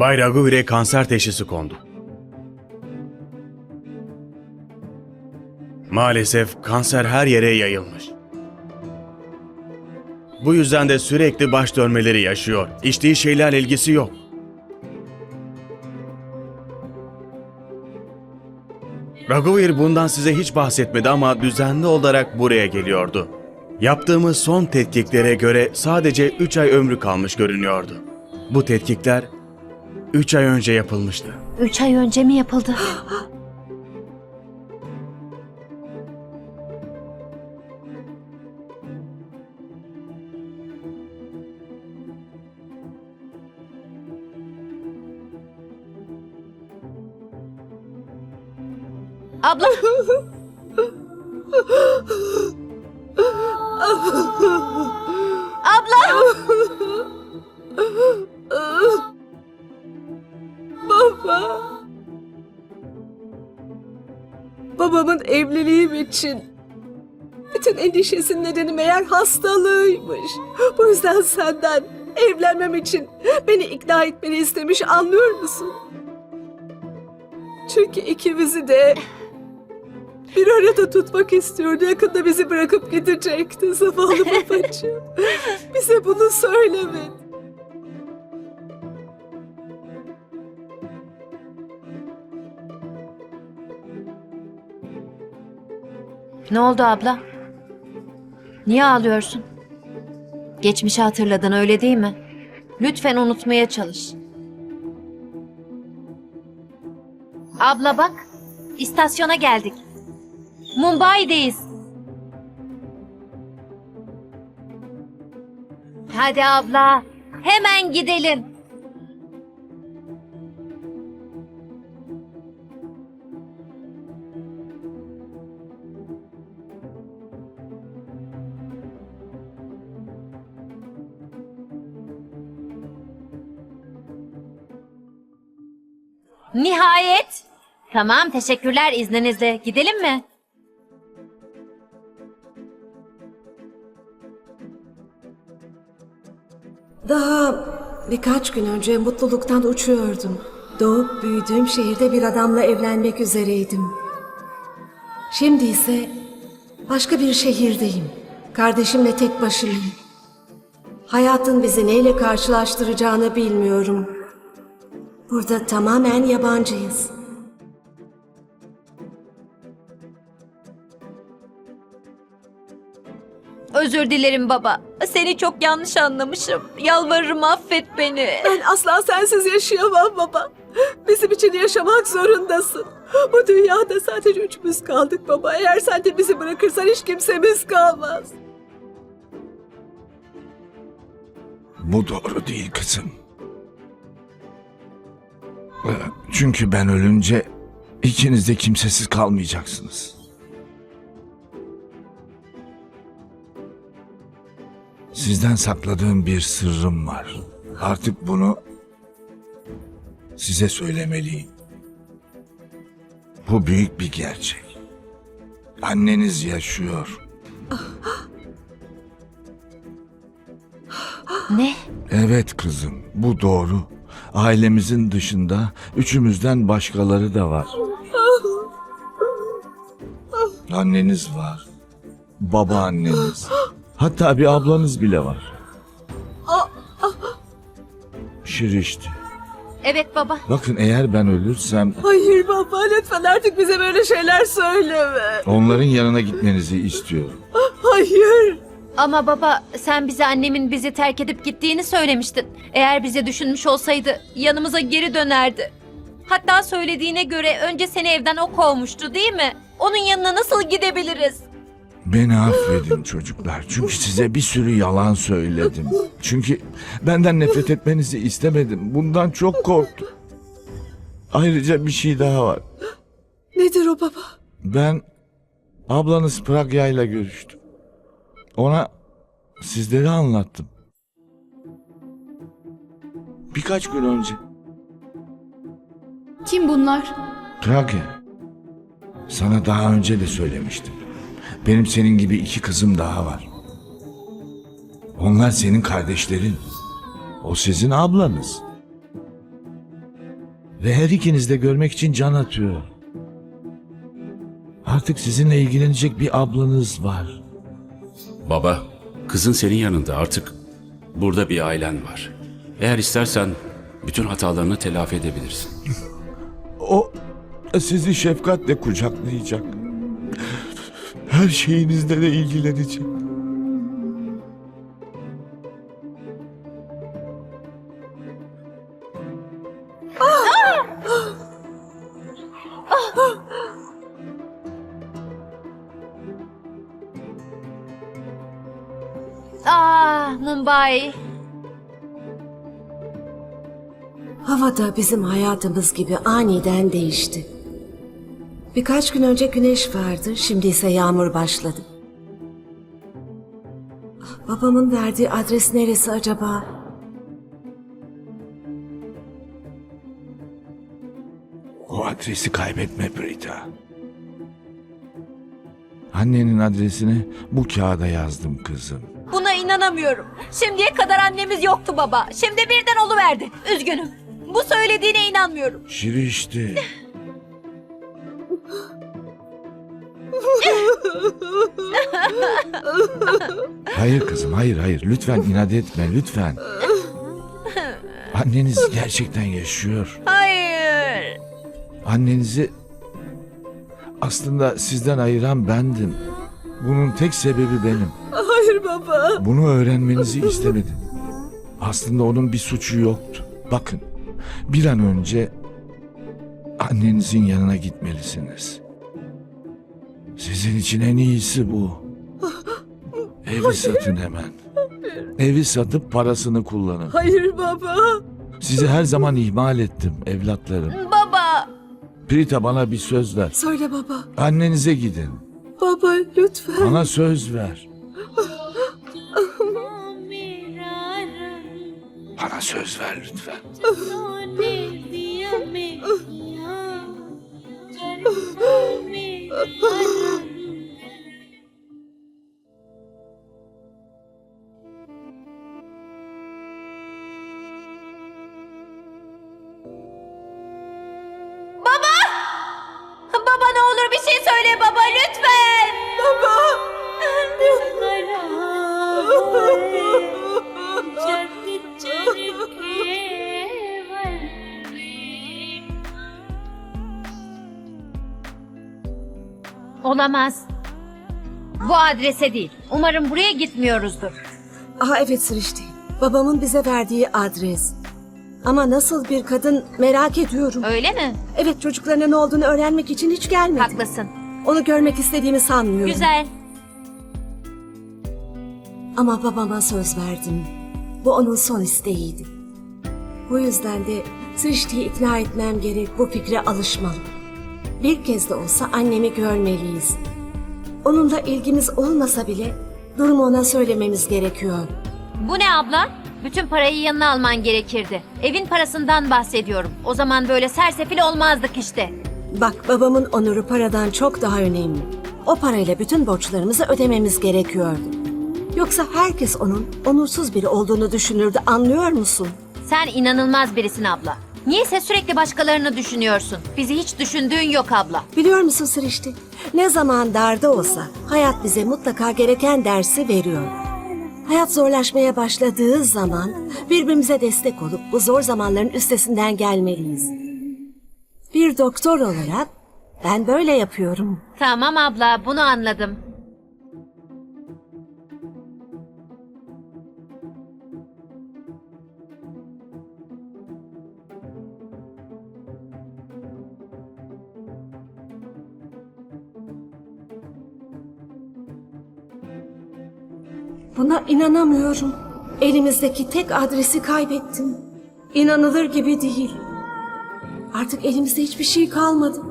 Bay Raghuvir'e kanser teşhisi kondu. Maalesef kanser her yere yayılmış. Bu yüzden de sürekli baş dönmeleri yaşıyor. İçtiği şeylerle ilgisi yok. Raghuvir bundan size hiç bahsetmedi ama düzenli olarak buraya geliyordu. Yaptığımız son tetkiklere göre sadece 3 ay ömrü kalmış görünüyordu. Bu tetkikler 3 ay önce yapılmıştı. Üç ay önce mi yapıldı? Abla. Abla. Evliliğim için bütün endişesinin nedeni meğer hastalığıymış. Bu yüzden senden evlenmem için beni ikna etmeni istemiş anlıyor musun? Çünkü ikimizi de bir arada tutmak istiyordu. Yakında bizi bırakıp gidecekti zavallı babacığım. Bize bunu söylemedi. Ne oldu abla? Niye ağlıyorsun? Geçmişi hatırladın öyle değil mi? Lütfen unutmaya çalış. Abla bak, istasyona geldik. Mumbai'deyiz. Hadi abla, hemen gidelim. Nihayet. Tamam, teşekkürler izninizle. Gidelim mi? Daha birkaç gün önce mutluluktan uçuyordum. Doğup büyüdüğüm şehirde bir adamla evlenmek üzereydim. Şimdi ise başka bir şehirdeyim. Kardeşimle tek başımayım. Hayatın bizi neyle karşılaştıracağını bilmiyorum. Burada tamamen yabancıyız. Özür dilerim baba. Seni çok yanlış anlamışım. Yalvarırım affet beni. Ben asla sensiz yaşayamam baba. Bizim için yaşamak zorundasın. Bu dünyada sadece üçümüz kaldık baba. Eğer sen de bizi bırakırsan hiç kimsemiz kalmaz. Bu doğru değil kızım. Ee, Çünkü ben ölünce ikiniz de kimsesiz kalmayacaksınız. Sizden sakladığım bir sırrım var. Artık bunu size söylemeliyim. Bu büyük bir gerçek. Anneniz yaşıyor. Ne? Evet kızım, bu doğru. Ailemizin dışında üçümüzden başkaları da var. Anneniz var. Babaanneniz. Hatta bir ablanız bile var. Şirişti. Evet baba. Bakın eğer ben ölürsem Hayır baba lütfen artık bize böyle şeyler söyleme. onların yanına gitmenizi istiyorum. Hayır. Ama baba sen bize annemin bizi terk edip gittiğini söylemiştin. Eğer bize düşünmüş olsaydı yanımıza geri dönerdi. Hatta söylediğine göre önce seni evden o kovmuştu değil mi? Onun yanına nasıl gidebiliriz? Beni affedin çocuklar. Çünkü size bir sürü yalan söyledim. Çünkü benden nefret etmenizi istemedim. Bundan çok korktum. Ayrıca bir şey daha var. Nedir o baba? Ben ablanız Pragya ile görüştüm. Ona sizleri anlattım. Birkaç gün önce. Kim bunlar? Pragya. Sana daha önce de söylemiştim. Benim senin gibi iki kızım daha var. Onlar senin kardeşlerin. O sizin ablanız. Ve her ikiniz de görmek için can atıyor. Artık sizinle ilgilenecek bir ablanız var. Baba, kızın senin yanında artık burada bir ailen var. Eğer istersen bütün hatalarını telafi edebilirsin. O sizi şefkatle kucaklayacak. Her şeyinizle de ilgilenecek. Ah Mumbai. Hava da bizim hayatımız gibi aniden değişti. Birkaç gün önce güneş vardı, şimdi ise yağmur başladı. Babamın verdiği adres neresi acaba? O adresi kaybetme Brita. Annenin adresini bu kağıda yazdım kızım. İnanamıyorum. Şimdiye kadar annemiz yoktu baba. Şimdi birden oluverdi. Üzgünüm. Bu söylediğine inanmıyorum. Şirişti. hayır kızım hayır hayır lütfen inat etme lütfen. Anneniz gerçekten yaşıyor. Hayır. Annenizi aslında sizden ayıran bendim. Bunun tek sebebi benim. Baba. Bunu öğrenmenizi istemedim. Aslında onun bir suçu yoktu. Bakın, bir an önce annenizin yanına gitmelisiniz. Sizin için en iyisi bu. Evi satın hemen. Evi satıp parasını kullanın. Hayır baba. Sizi her zaman ihmal ettim evlatlarım. Baba. Prita bana bir söz ver. Söyle baba. Annenize gidin. Baba lütfen. Bana söz ver. Bana söz ver lütfen. Baba ne olur bir şey söyle baba Olamaz. Bu adrese değil. Umarım buraya gitmiyoruzdur. Aha evet Sırıştı. Babamın bize verdiği adres. Ama nasıl bir kadın merak ediyorum. Öyle mi? Evet çocuklarına ne olduğunu öğrenmek için hiç gelmedi. Haklısın. Onu görmek istediğimi sanmıyorum. Güzel. Ama babama söz verdim. Bu onun son isteğiydi. Bu yüzden de Sırıştı'yı ikna etmem gerek bu fikre alışmalı. Bir kez de olsa annemi görmeliyiz. Onunla ilgimiz olmasa bile durumu ona söylememiz gerekiyor. Bu ne abla? Bütün parayı yanına alman gerekirdi. Evin parasından bahsediyorum. O zaman böyle sersefil olmazdık işte. Bak babamın onuru paradan çok daha önemli. O parayla bütün borçlarımızı ödememiz gerekiyordu. Yoksa herkes onun onursuz biri olduğunu düşünürdü anlıyor musun? Sen inanılmaz birisin abla. Niyeyse sürekli başkalarını düşünüyorsun. Bizi hiç düşündüğün yok abla. Biliyor musun Sırıştı? Ne zaman darda olsa hayat bize mutlaka gereken dersi veriyor. Hayat zorlaşmaya başladığı zaman birbirimize destek olup bu zor zamanların üstesinden gelmeliyiz. Bir doktor olarak ben böyle yapıyorum. Tamam abla, bunu anladım. Buna inanamıyorum. Elimizdeki tek adresi kaybettim. İnanılır gibi değil. Artık elimizde hiçbir şey kalmadı.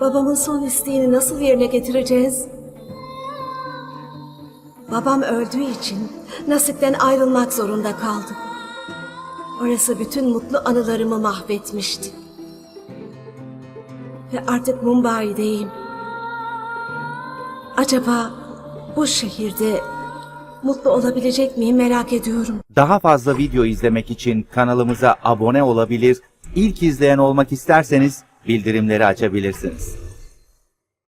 Babamın son isteğini nasıl yerine getireceğiz? Babam öldüğü için Nasik'ten ayrılmak zorunda kaldım. Orası bütün mutlu anılarımı mahvetmişti. Ve artık Mumbai'deyim. Acaba bu şehirde mutlu olabilecek miyim merak ediyorum. Daha fazla video izlemek için kanalımıza abone olabilir, ilk izleyen olmak isterseniz bildirimleri açabilirsiniz.